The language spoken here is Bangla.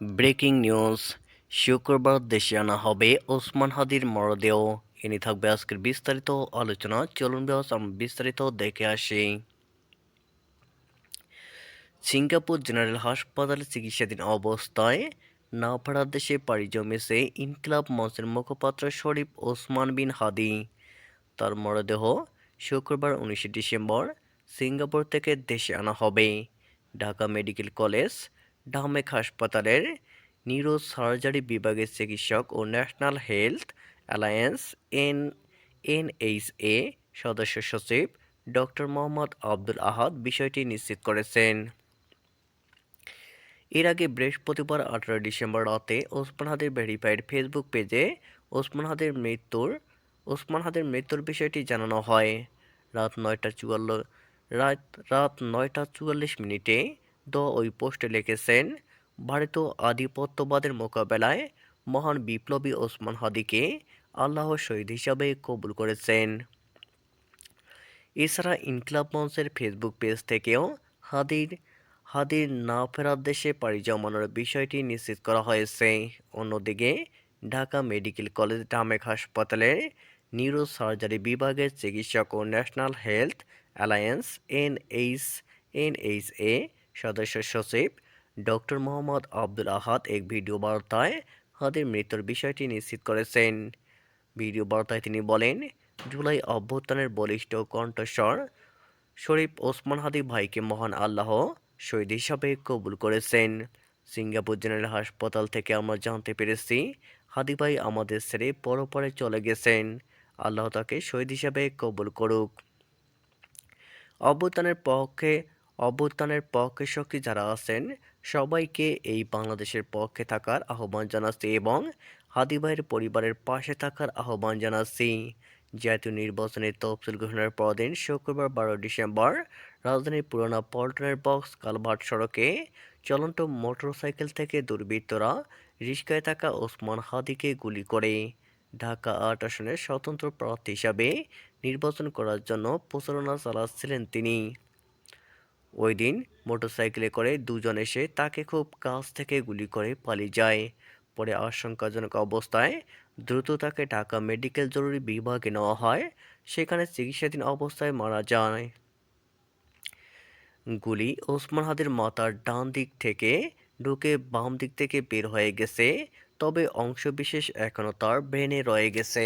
Breaking news. শুক্রবার দেশে আনা হবে ওসমান হাদির মরদেহ। এ নিয়ে থাকবে আজকের বিস্তারিত আলোচনা। চলুন আমরা বিস্তারিত দেখে আসি। সিঙ্গাপুর জেনারেল হাসপাতালে চিকিৎসাধীন অবস্থায় না ফেরার দেশে পাড়ি জমেছে ইনকিলাব মঞ্চের মুখপাত্র শরীফ ওসমান বিন হাদি। তার মরদেহ শুক্রবার উনিশে ডিসেম্বর সিঙ্গাপুর থেকে দেশে আনা হবে। ঢাকা মেডিকেল কলেজ ঢামেক হাসপাতালের নিউরো সার্জারি বিভাগের চিকিৎসক ও national health alliance N, NHA সদস্য সচিব ডক্টর মোহাম্মদ আব্দুল আহাদ বিষয়টি নিশ্চিত করেছেন। এর আগে বৃহস্পতিবার আঠারো ডিসেম্বর রাতে ওসমান হাদের ভেরিফাইড ফেসবুক পেজে ওসমান হাদের মৃত্যুর, ওসমান হাদের মৃত্যুর বিষয়টি জানানো হয়। রাত নয়টা চুয়াল্ল, রাত রাত নয়টা চুয়াল্লিশ মিনিটে দ ওই পোস্টে লিখেছেন, ভারতীয় আধিপত্যবাদের মোকাবেলায় মহান বিপ্লবী ওসমান হাদিকে আল্লাহ শহীদ হিসাবে কবুল করেছেন। এছাড়া ইনকলাব মঞ্চের ফেসবুক পেজ থেকেও হাদির হাদির না ফেরার দেশে পাড়ি জমানোর বিষয়টি নিশ্চিত করা হয়েছে। অন্যদিকে ঢাকা মেডিকেল কলেজ ঢামেক হাসপাতালের নিউরো সার্জারি বিভাগের চিকিৎসক ও national health alliance NH, NHA সদস্য সচিব ডক্টর মোহাম্মদ আব্দুল আহাদ এক ভিডিও বার্তায় হাদির মৃত্যুর বিষয়টি নিশ্চিত করেছেন। ভিডিও বার্তায় তিনি বলেন, জুলাই অভ্যুত্থানের বলিষ্ঠ কণ্ঠস্বর শরীফ ওসমান হাদি ভাইকে মহান আল্লাহ শহীদ হিসাবে কবুল করেছেন। সিঙ্গাপুর জেনারেল হাসপাতাল থেকে আমরা জানতে পেরেছি, হাদি ভাই আমাদের ছেড়ে পরপরে চলে গেছেন। আল্লাহ তাকে শহীদ হিসাবে কবুল করুক। অভ্যুত্থানের পক্ষে অভ্যুত্থানের পক্ষে শক্তি যারা আছেন, সবাইকে এই বাংলাদেশের পক্ষে থাকার আহ্বান জানাচ্ছি এবং হাদি ভাইয়ের পরিবারের পাশে থাকার আহ্বান জানাচ্ছি। জাতীয় নির্বাচনের তফসিল ঘোষণার পরদিন শুক্রবার বারো ডিসেম্বর রাজধানীর পুরানা পল্টনের বক্স কালভার্ট সড়কে চলন্ত মোটরসাইকেল থেকে দুর্বৃত্তরা রিস্কায় থাকা ওসমান হাদিকে গুলি করে। ঢাকা আট আসনের স্বতন্ত্র প্রার্থী হিসাবে নির্বাচন করার জন্য প্রচারণা চালাচ্ছিলেন তিনি। ওই দিন মোটরসাইকেলে করে দুজন এসে তাকে খুব কাছ থেকে গুলি করে পালিয়ে যায়। পরে আশঙ্কাজনক অবস্থায় দ্রুত তাকে ঢাকা মেডিকেল জরুরি বিভাগে নেওয়া হয়, সেখানে চিকিৎসাধীন অবস্থায় মারা যায়। গুলি ওসমান হাদের মাথার ডান দিক থেকে ঢুকে বাম দিক থেকে বের হয়ে গেছে, তবে অংশবিশেষ এখনও তার ব্রেনে রয়ে গেছে।